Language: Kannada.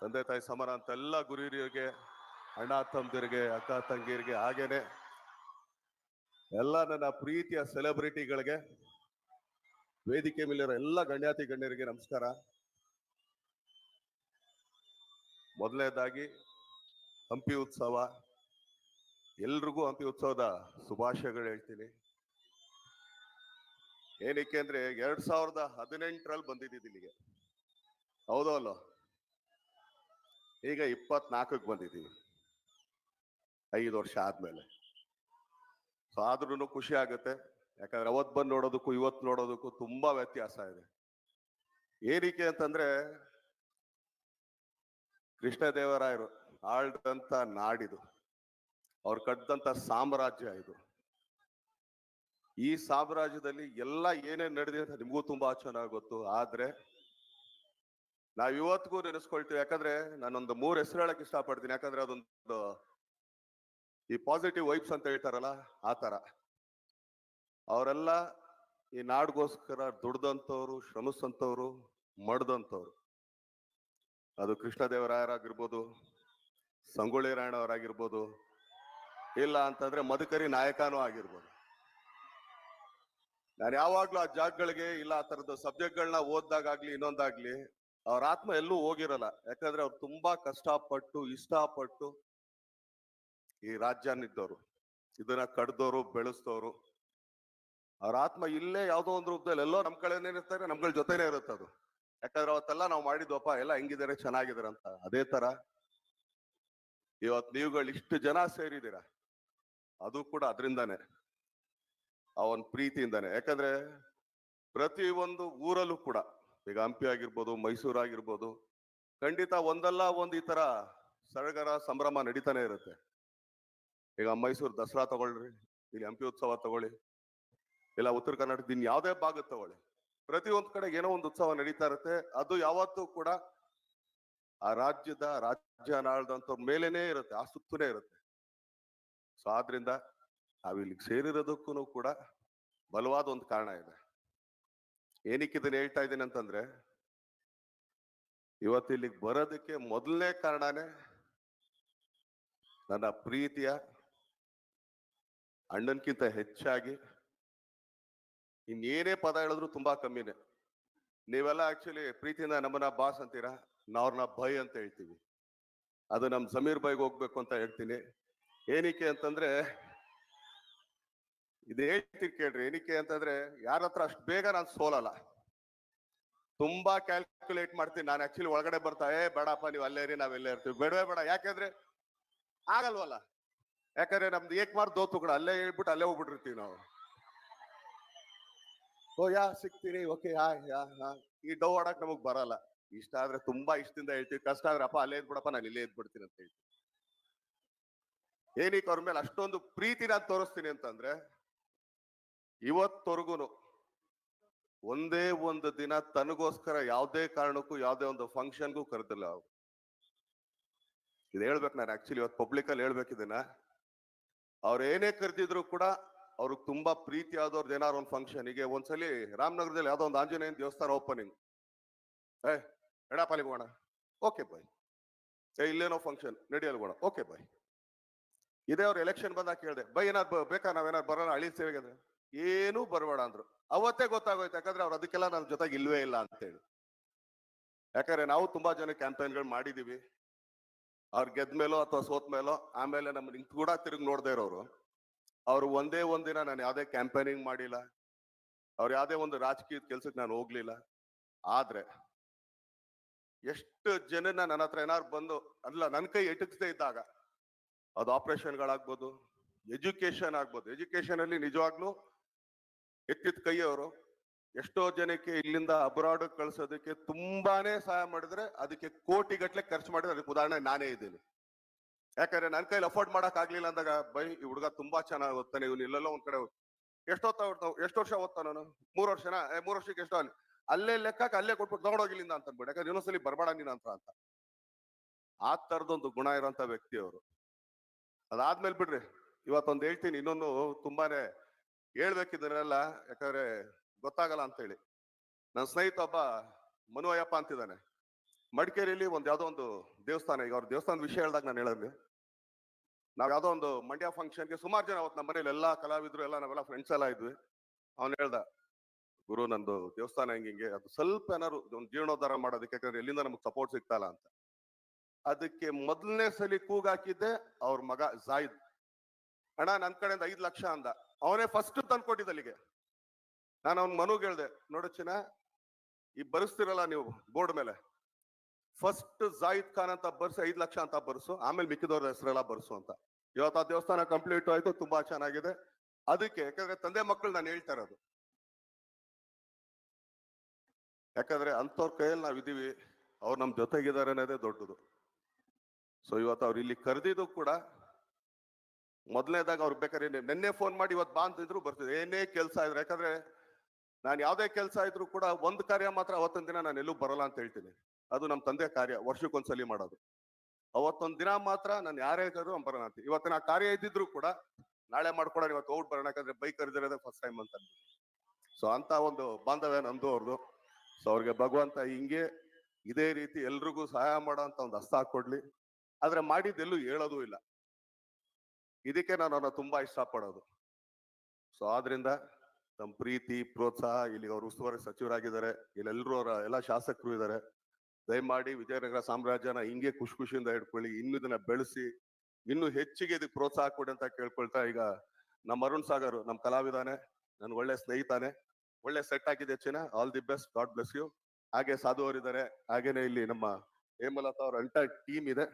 ತಂದೆ ತಾಯಿ ಸಮರ ಅಂತ ಎಲ್ಲ ಗುರಿರಿಗೆ ಅಣ್ಣ ತಮ್ಮದಿರಿಗೆ, ಅಕ್ಕ ತಂಗಿರಿಗೆ ಹಾಗೇನೆ ಎಲ್ಲ ನನ್ನ ಪ್ರೀತಿಯ ಸೆಲೆಬ್ರಿಟಿಗಳಿಗೆ, ವೇದಿಕೆ ಮೇಲಿರೋ ಎಲ್ಲ ಗಣ್ಯಾತಿ ಗಣ್ಯರಿಗೆ ನಮಸ್ಕಾರ. ಮೊದಲನೇದಾಗಿ, ಹಂಪಿ ಉತ್ಸವ. ಎಲ್ರಿಗೂ ಹಂಪಿ ಉತ್ಸವದ ಶುಭಾಶಯಗಳು ಹೇಳ್ತೀನಿ. ಏನಕ್ಕೆ ಅಂದ್ರೆ ಎರಡ್ ಸಾವಿರದ ಹದಿನೆಂಟರಲ್ಲಿ ಬಂದಿದ್ದೀನಿ ಇಲ್ಲಿಗೆ. ಹೌದೋ ಅಲ್ಲೋ? ಈಗ ಇಪ್ಪತ್ನಾಲ್ಕಕ್ಕೆ ಬಂದಿದ್ದೀವಿ ಐದು ವರ್ಷ ಆದ್ಮೇಲೆ. ಸೊ ಆದ್ರೂ ಖುಷಿ ಆಗುತ್ತೆ. ಯಾಕಂದ್ರೆ ಅವತ್ ಬಂದು ನೋಡೋದಕ್ಕೂ ಇವತ್ತು ನೋಡೋದಕ್ಕೂ ತುಂಬಾ ವ್ಯತ್ಯಾಸ ಇದೆ. ಏನಕ್ಕೆ ಅಂತಂದ್ರೆ, ಕೃಷ್ಣದೇವರಾಯರು ಆಳ್ದಂತ ನಾಡಿದು, ಅವ್ರು ಕಟ್ಟಿದಂತ ಸಾಮ್ರಾಜ್ಯ ಇದು. ಈ ಸಾಮ್ರಾಜ್ಯದಲ್ಲಿ ಎಲ್ಲ ಏನೇನ್ ನಡೆದಿದೆ ನಿಮಗೂ ತುಂಬಾ ಚೆನ್ನಾಗಿ ಗೊತ್ತು. ಆದ್ರೆ ನಾವ್ ಇವತ್ತಿಗೂ ನೆನೆಸ್ಕೊಳ್ತೀವಿ. ಯಾಕಂದ್ರೆ ನಾನೊಂದು ಮೂರ್ ಹೆಸರು ಹೇಳಕ್ ಇಷ್ಟಪಡ್ತೀನಿ. ಯಾಕಂದ್ರೆ ಅದೊಂದು ಈ ಪಾಸಿಟಿವ್ ವೈಬ್ಸ್ ಅಂತ ಹೇಳ್ತಾರಲ್ಲ, ಆ ತರ. ಅವರೆಲ್ಲ ಈ ನಾಡ್ಗೋಸ್ಕರ ದುಡ್ದಂತವ್ರು ಶ್ರಮಿಸಂತವ್ರು ಮಡ್ದಂತವ್ರು ಅದು ಕೃಷ್ಣದೇವರಾಯರಾಗಿರ್ಬೋದು ಸಂಗೊಳ್ಳಿ ರಾಯಣ್ಣವರಾಗಿರ್ಬೋದು, ಇಲ್ಲ ಅಂತಂದ್ರೆ ಮಧುಕರಿ ನಾಯಕನೂ ಆಗಿರ್ಬೋದು. ನಾನು ಯಾವಾಗ್ಲೂ ಆ ಜಾಗಗಳಿಗೆ, ಇಲ್ಲ ಆ ತರದ ಸಬ್ಜೆಕ್ಟ್ಗಳನ್ನ ಓದ್ದಾಗ್ಲಿ ಇನ್ನೊಂದಾಗ್ಲಿ ಅವ್ರ ಆತ್ಮ ಎಲ್ಲೂ ಹೋಗಿರಲ್ಲ. ಯಾಕಂದ್ರೆ ಅವ್ರು ತುಂಬಾ ಕಷ್ಟಪಟ್ಟು, ಇಷ್ಟಪಟ್ಟು ಈ ರಾಜ್ಯನಿದ್ದವರು ಇದನ್ನ ಕಡ್ದೋರು ಬೆಳೆಸ್ತವ್ರು ಅವ್ರ ಆತ್ಮ ಇಲ್ಲೇ ಯಾವ್ದೋ ಒಂದು ರೂಪದಲ್ಲಿ ಎಲ್ಲೋ ನಮ್ ಕಡೆ ಇರ್ತಾರೆ, ನಮ್ಗಳ ಜೊತೆನೇ ಇರುತ್ತೆ ಅದು. ಯಾಕಂದ್ರೆ ಅವತ್ತೆಲ್ಲ ನಾವು ಮಾಡಿದ್ವಪ್ಪ ಎಲ್ಲ ಹೆಂಗಿದ್ದಾರೆ? ಚೆನ್ನಾಗಿದ್ದಾರೆ ಅಂತ. ಅದೇ ತರ ಇವತ್ ನೀವುಗಳು ಇಷ್ಟು ಜನ ಸೇರಿದೀರ ಅದು ಕೂಡ ಅದರಿಂದಾನೆ. ಅವನ್ ಪ್ರೀತಿಯಿಂದಾನೆ. ಯಾಕಂದ್ರೆ ಪ್ರತಿ ಒಂದು ಊರಲ್ಲೂ ಕೂಡ ಈಗ ಹಂಪಿ ಆಗಿರ್ಬೋದು, ಮೈಸೂರು ಆಗಿರ್ಬೋದು, ಖಂಡಿತ ಒಂದಲ್ಲ ಒಂದು ಈ ತರ ಸಡಗರ ಸಂಭ್ರಮ ನಡೀತಾನೆ ಇರುತ್ತೆ. ಈಗ ಮೈಸೂರು ದಸರಾ ತಗೊಳ್ರಿ, ಇಲ್ಲಿ ಹಂಪಿ ಉತ್ಸವ ತಗೊಳ್ಳಿ, ಇಲ್ಲ ಉತ್ತರ ಕರ್ನಾಟಕದ ಇನ್ ಯಾವುದೇ ಭಾಗ ತಗೊಳ್ಳಿ ಪ್ರತಿ ಒಂದ್ ಕಡೆ ಏನೋ ಒಂದು ಉತ್ಸವ ನಡೀತಾ ಇರುತ್ತೆ, ಅದು ಯಾವತ್ತೂ ಕೂಡ ಆ ರಾಜ್ಯದ ರಾಜ್ಯ ಆಳ್ದಂತವ್ರ ಮೇಲೇನೆ ಇರುತ್ತೆ, ಆ ಸುತ್ತನೇ ಇರುತ್ತೆ. ಸೊ, ಆದ್ರಿಂದ ನಾವ್ ಇಲ್ಲಿಗೆ ಸೇರಿರೋದಕ್ಕೂ ಕೂಡ ಬಲವಾದ ಒಂದು ಕಾರಣ ಇದೆ. ಏನಕ್ಕೆ ಇದನ್ನ ಹೇಳ್ತಾ ಇದ್ದೀನಿ ಅಂತಂದ್ರೆ, ಇವತ್ತು ಇಲ್ಲಿಗೆ ಬರೋದಕ್ಕೆ ಮೊದಲನೇ ಕಾರಣನೇ ನನ್ನ ಪ್ರೀತಿಯ ಅಣ್ಣನ್ಕಿಂತ ಹೆಚ್ಚಾಗಿ ಇನ್ನೇನೇ ಪದ ಹೇಳಿದ್ರು ತುಂಬಾ ಕಮ್ಮಿನೇ. ನೀವೆಲ್ಲ ಆಕ್ಚುಲಿ ಪ್ರೀತಿಯಿಂದ ನಮ್ಮನ್ನ ಬಾಸ್ ಅಂತೀರಾ? ನಾವ್ರನ್ನ ಭಯ್ ಅಂತ ಹೇಳ್ತೀವಿ. ಅದು ನಮ್ಮ ಸಮೀರ್ ಬೈಗೆ ಹೋಗ್ಬೇಕು ಅಂತ ಹೇಳ್ತೀನಿ. ಏನಕ್ಕೆ ಅಂತಂದ್ರೆ ಇದು ಹೇಳ್ತೀನಿ ಕೇಳ್ರಿ, ಏನಕ್ಕೆ ಅಂತಂದ್ರೆ ಯಾರ ಹತ್ರ ಅಷ್ಟು ಬೇಗ ನಾನು ಸೋಲಲ್ಲ. ತುಂಬಾ ಕ್ಯಾಲ್ಕುಲೇಟ್ ಮಾಡ್ತೀನಿ, ನಾನು ಆಕ್ಚುಲಿ ಒಳಗಡೆ ಬರ್ತಾ, ಏ, ಬೇಡಪ್ಪ, ನೀವು ಅಲ್ಲೇ ಇರಿ ನಾವೆಲ್ಲೇ ಇರ್ತೀವಿ. ಬೇಡವೇ ಬೇಡ, ಯಾಕೆಂದ್ರೆ ಆಗಲ್ವಲ್ಲ. ಯಾಕಂದ್ರೆ ನಮ್ದು ಏಕ್ ಮಾರ್ ದೋತು ಕೂಡ ಅಲ್ಲೇ ಹೇಳ್ಬಿಟ್ಟು ಅಲ್ಲೇ ಹೋಗ್ಬಿಟ್ಟಿರ್ತೀವಿ ನಾವು. ಓ, ಯಾ ಸಿಗ್ತೀನಿ ಓಕೆ, ಯಾ ಯಾ ಈ ಡವ್ ಆಡಕ್ ನಮಗ್ ಬರಲ್ಲ. ಇಷ್ಟ ಆದ್ರೆ ತುಂಬಾ ಇಷ್ಟದಿಂದ ಹೇಳ್ತೀವಿ. ಕಷ್ಟ ಆದ್ರೆ, ಅಪ್ಪ, ಅಲ್ಲೇ ಇದ್ಬಿಡಪ್ಪ, ನಾನು ಇಲ್ಲೇ ಇದ್ಬಿಡ್ತೀನಿ ಅಂತ ಹೇಳ್ತೀವಿ. ಏನಕ್ಕೆ ಅವ್ರ ಮೇಲೆ ಅಷ್ಟೊಂದು ಪ್ರೀತಿ ನಾನು ತೋರಿಸ್ತೀನಿ ಅಂತಂದ್ರೆ ಇವತ್ತವರೆಗೂ ಒಂದೇ ಒಂದು ದಿನ ತನಗೋಸ್ಕರ ಯಾವುದೇ ಕಾರಣಕ್ಕೂ ಯಾವುದೇ ಒಂದು ಫಂಕ್ಷನ್ಗೂ ಕರೆದಿಲ್ಲ ಅವರು. ಇದು ಹೇಳ್ಬೇಕು ನಾನು ಆಕ್ಚುಲಿ ಇವತ್ತು ಪಬ್ಲಿಕ್ ಅಲ್ಲಿ ಹೇಳ್ಬೇಕಿದ್ದೀನ ಅವ್ರು ಏನೇ ಕರೆದಿದ್ರು ಕೂಡ ಅವ್ರಿಗೆ ತುಂಬಾ ಪ್ರೀತಿ ಆದವ್ರದ್ದು ಏನಾರು ಒಂದು ಫಂಕ್ಷನ್ ಈಗ ಒಂದ್ಸಲಿ ರಾಮನಗರದಲ್ಲಿ ಯಾವ್ದೋ ಒಂದು ಆಂಜನೇಯನ ದೇವಸ್ಥಾನ ಓಪನಿಂಗ್ ಏ ಎಡಪ್ಪ ಅಲ್ಲಿಗೆ ಹೋಗೋಣ. ಓಕೆ ಬಾಯ್ ಏ, ಇಲ್ಲೇನೋ ಫಂಕ್ಷನ್ ನಡಿಯಲ್ ಹೋಗೋಣ. ಓಕೆ ಬಾಯ್ ಇದೇ ಅವ್ರು ಎಲೆಕ್ಷನ್ ಬಂದಾಗ ಕೇಳಿದೆ, ಬೈ, ಏನಾದ್ರು ಬೇಕಾ ನಾವೇನಾದ್ರು ಬರೋಣ ಹಳಿ ಸೇವೆಗೆ ಅಂದ್ರೆ? ಏನೂ ಬರಬೇಡ ಅಂದ್ರು. ಅವತ್ತೇ ಗೊತ್ತಾಗೋಯ್ತು, ಯಾಕಂದ್ರೆ ಅವ್ರು ಅದಕ್ಕೆಲ್ಲ ನನ್ನ ಜೊತೆಗೆ ಇಲ್ವೇ ಇಲ್ಲ ಅಂತ ಹೇಳಿ ಯಾಕಂದ್ರೆ ನಾವು ತುಂಬಾ ಜನ ಕ್ಯಾಂಪೇನ್ಗಳು ಮಾಡಿದೀವಿ. ಅವ್ರು ಗೆದ್ದ ಮೇಲೋ ಅಥವಾ ಸೋತ್ ಮೇಲೋ, ಆಮೇಲೆ ನಮ್ಮ ನಿಂತು ಕೂಡ ತಿರುಗಿ ನೋಡ್ದೇ ಇರೋರು. ಅವ್ರು ಒಂದೇ ಒಂದಿನ ನಾನು ಯಾವುದೇ ಕ್ಯಾಂಪೇನಿಂಗ್ ಮಾಡಿಲ್ಲ. ಅವ್ರು ಯಾವುದೇ ಒಂದು ರಾಜಕೀಯದ ಕೆಲ್ಸಕ್ಕೆ ನಾನು ಹೋಗ್ಲಿಲ್ಲ. ಆದ್ರೆ ಎಷ್ಟು ಜನನ ನನ್ನ ಹತ್ರ ಏನಾದ್ರು ಬಂದು, ಅಲ್ಲ ನನ್ನ ಕೈ ಎಟಕ್ಸ್ದೇ ಇದ್ದಾಗ, ಅದು ಆಪರೇಷನ್ಗಳಾಗ್ಬೋದು ಎಜುಕೇಶನ್ ಆಗ್ಬೋದು. ಎಜುಕೇಶನ್ ಅಲ್ಲಿ ನಿಜವಾಗ್ಲೂ ಎತ್ತಿದ ಕೈಯವರು ಎಷ್ಟೋ ಜನಕ್ಕೆ ಇಲ್ಲಿಂದ ಅಬ್ರಾಡ್ ಕಳ್ಸೋದಕ್ಕೆ ತುಂಬಾನೇ ಸಹಾಯ ಮಾಡಿದ್ರೆ ಅದಕ್ಕೆ ಕೋಟಿ ಗಟ್ಟಲೆ ಖರ್ಚು ಮಾಡಿದ್ರೆ ಅದಕ್ಕೆ ಉದಾಹರಣೆ ನಾನೇ ಇದ್ದೀನಿ. ಯಾಕಂದ್ರೆ ನನ್ನ ಕೈಲಿ ಅಫೋರ್ಡ್ ಮಾಡಕ್ ಆಗ್ಲಿಲ್ಲ ಅಂದಾಗ, ಬೈ, ಈ ಹುಡುಗ ತುಂಬಾ ಚೆನ್ನಾಗಿ ಓದ್ತಾನೆ, ಇವ್ನು ಇಲ್ಲೆಲ್ಲೋ ಒಂದ್ ಕಡೆ ಎಷ್ಟೊತ್ತ ಎಷ್ಟು ವರ್ಷ ಓದ್ತಾನ ಮೂರ್ ವರ್ಷನ? ಮೂರ್ ವರ್ಷಕ್ಕೆ ಎಷ್ಟೋ ಅಲ್ಲಿ ಅಲ್ಲೇ ಲೆಕ್ಕಕ್ಕೆ ಅಲ್ಲೇ ಕೊಟ್ಬಿಟ್ಟು ತಗೊಂಡೋಗಿಲ್ಲಿಂದ ಅಂತ ಅನ್ಬಿಟ್ಟು ಯಾಕಂದ್ರೆ ಇನ್ನೊಂದ್ಸಲಿ ಬರಬೇಡ ನೀನು ಅಂತ ಅಂತ. ಆ ತರದೊಂದು ಗುಣ ಇರೋಂತ ವ್ಯಕ್ತಿ ಅವರು. ಅದಾದ್ಮೇಲೆ ಬಿಡ್ರಿ, ಇವತ್ತೊಂದು ಹೇಳ್ತೀನಿ, ಇನ್ನೊಂದು ತುಂಬಾನೇ ಹೇಳ್ಬೇಕಿದ್ರಲ್ಲ, ಯಾಕಂದ್ರೆ ಗೊತ್ತಾಗಲ್ಲ ಅಂತ ಹೇಳಿ ನನ್ನ ಸ್ನೇಹಿತ ಒಬ್ಬ ಮನುವಯ್ಯಪ್ಪ ಅಂತಿದ್ದಾನೆ. ಮಡಿಕೇರಿಯಲ್ಲಿ ಒಂದು ಯಾವುದೋ ಒಂದು ದೇವಸ್ಥಾನ, ಈಗ ಅವ್ರ ದೇವಸ್ಥಾನದ ವಿಷಯ ಹೇಳ್ದಾಗ ನಾನು ಹೇಳಿದ್ವಿ ನಾವು ಯಾವುದೋ ಒಂದು ಮಂಡ್ಯ ಫಂಕ್ಷನ್ಗೆ ಸುಮಾರು ಜನ ಅವತ್ತು ನಮ್ಮ ಮನೇಲಿ ಎಲ್ಲಾ ಕಲಾವಿದ್ರು, ಎಲ್ಲ ನಾವೆಲ್ಲ ಫ್ರೆಂಡ್ಸ್ ಎಲ್ಲ ಇದ್ವಿ. ಅವ್ನು ಹೇಳ್ದ, ಗುರು, ನಂದು ದೇವಸ್ಥಾನ ಹಿಂಗೆ ಅದು ಸ್ವಲ್ಪ ಏನಾದ್ರು ಒಂದು ಜೀರ್ಣೋದ್ಧಾರ ಮಾಡೋದಕ್ಕೆ, ಯಾಕಂದ್ರೆ ಎಲ್ಲಿಂದ ನಮ್ಗೆ ಸಪೋರ್ಟ್ ಸಿಗ್ತಲ್ಲ ಅಂತ. ಅದಕ್ಕೆ ಮೊದಲನೇ ಸಲಿ ಕೂಗಾಕಿದ್ದೆ ಅವ್ರ ಮಗ ಜಾಯಿದ್ ಅಣ್ಣ, ನನ್ ಕಡೆಯಿಂದ ಐದ್ ಲಕ್ಷ ಅಂದ. ಅವನೇ ಫಸ್ಟ್ ತಂದ್ಕೊಟ್ಟಿದ್ದ ಅಲ್ಲಿಗೆ ನಾನು ಅವ್ನ ಮನುಗ್ ಹೇಳ್ದೆ, ನೋಡು ಚಿನ್ನ, ಈ ಬರ್ಸ್ತಿರಲ್ಲ ನೀವು ಬೋರ್ಡ್ ಮೇಲೆ. ಫಸ್ಟ್ ಜಾಯಿದ್ ಖಾನ್ ಅಂತ ಬರ್ಸು, ಐದ್ ಲಕ್ಷ ಅಂತ ಬರ್ಸು, ಆಮೇಲೆ ಮಿಕ್ಕಿದವ್ರ ಹೆಸರೆಲ್ಲ ಬರ್ಸು ಅಂತ. ಇವತ್ತು ಆ ದೇವಸ್ಥಾನ ಕಂಪ್ಲೀಟ್ ಆಯ್ತು, ತುಂಬಾ ಚೆನ್ನಾಗಿದೆ. ಅದಕ್ಕೆ, ಯಾಕಂದ್ರೆ ತಂದೆ ಮಕ್ಕಳು ನಾನು ಹೇಳ್ತಾ ಇರೋದು. ಯಾಕಂದ್ರೆ ಅಂತವ್ರ ಕೈಯಲ್ಲಿ ನಾವ್ ಇದೀವಿ, ಅವ್ರು ನಮ್ ಜೊತೆಗಿದ್ದಾರೆ ಅನ್ನೋದೇ ದೊಡ್ಡದು. ಸೊ ಇವತ್ತು ಅವ್ರು ಇಲ್ಲಿ ಕರೆದಿದ್ದು ಕೂಡ ಮೊದಲನೇದಾಗ ಅವ್ರು ಬೇಕಾದ್ರೆ ನಿನ್ನೆ ಫೋನ್ ಮಾಡಿ ಇವತ್ತು ಬಾ ಅಂತಿದ್ರು ಬರ್ತಿದ್ರು ಏನೇ ಕೆಲಸ ಇದ್ರು ಯಾಕಂದ್ರೆ ನಾನು ಯಾವುದೇ ಕೆಲಸ ಇದ್ರು ಕೂಡ ಒಂದು ಕಾರ್ಯ ಮಾತ್ರ ಅವತ್ತೊಂದು ದಿನ ನಾನು ಎಲ್ಲೂ ಬರಲ್ಲ ಅಂತ ಹೇಳ್ತೀನಿ. ಅದು ನಮ್ಮ ತಂದೆ ಕಾರ್ಯ, ವರ್ಷಕ್ಕೊಂದ್ಸಲಿ ಮಾಡೋದು. ಅವತ್ತೊಂದು ದಿನ ಮಾತ್ರ ನಾನು ಯಾರೇ ಅವ್ನು ಬರೋಣ ಅಂತ. ಇವತ್ತಿನ ಕಾರ್ಯ ಇದ್ದಿದ್ರು ಕೂಡ ನಾಳೆ ಮಾಡ್ಕೊಡೋಣ, ಇವತ್ತು ಔಟ್ ಬರೋಣ, ಯಾಕಂದ್ರೆ ಬೈಕ್ ಕರೆದಿರೋದೇ ಫಸ್ಟ್ ಟೈಮ್ ಅಂತ ಸೊ ಅಂತ ಒಂದು ಬಾಂಧವ್ಯ ನಂದು ಅವ್ರದು. ಸೊ ಅವ್ರಿಗೆ ಭಗವಂತ ಹಿಂಗೆ ಇದೇ ರೀತಿ ಎಲ್ರಿಗೂ ಸಹಾಯ ಮಾಡೋ ಅಂತ ಒಂದು ಹಸ್ತ ಹಾಕೊಡ್ಲಿ ಆದ್ರೆ ಮಾಡಿದ್ದೆಲ್ಲೂ ಹೇಳೋದು ಇಲ್ಲ. ಇದಕ್ಕೆ ನಾನು ಅವ್ರನ್ನ ತುಂಬಾ ಇಷ್ಟಪಡೋದು. ಸೊ ಆದ್ರಿಂದ ನಮ್ಮ ಪ್ರೀತಿ, ಪ್ರೋತ್ಸಾಹ, ಇಲ್ಲಿ ಅವ್ರು ಉಸ್ತುವಾರಿ ಸಚಿವರಾಗಿದ್ದಾರೆ. ಇಲ್ಲೆಲ್ಲರೂ ಅವರ ಎಲ್ಲ ಶಾಸಕರು ಇದ್ದಾರೆ. ದಯಮಾಡಿ ವಿಜಯನಗರ ಸಾಮ್ರಾಜ್ಯನ ಹಿಂಗೆ ಖುಷಿ ಖುಷಿಯಿಂದ ಹಿಡ್ಕೊಳ್ಳಿ. ಇನ್ನು ಇದನ್ನ ಬೆಳೆಸಿ, ಇನ್ನು ಹೆಚ್ಚಿಗೆ ಇದಕ್ಕೆ ಪ್ರೋತ್ಸಾಹ ಕೊಡಿ ಅಂತ ಕೇಳ್ಕೊಳ್ತಾ ಈಗ ನಮ್ಮ ಅರುಣ್ ಸಾಗರ್, ನಮ್ಮ ಕಲಾವಿದಾನೆ, ನನ್ ಒಳ್ಳೆ ಸ್ನೇಹಿತಾನೆ. ಒಳ್ಳೆ ಸೆಟ್ ಆಗಿದೆ ಚಿನ್ನ all the best god bless you ಹಾಗೆ ಸಾಧು ಅವರಿದ್ದಾರೆ. ಹಾಗೇನೆ ಇಲ್ಲಿ ನಮ್ಮ ಹೇಮಲತಾ ಅವ್ರ ಅಂಟ ಟೀಮ್ ಇದೆ.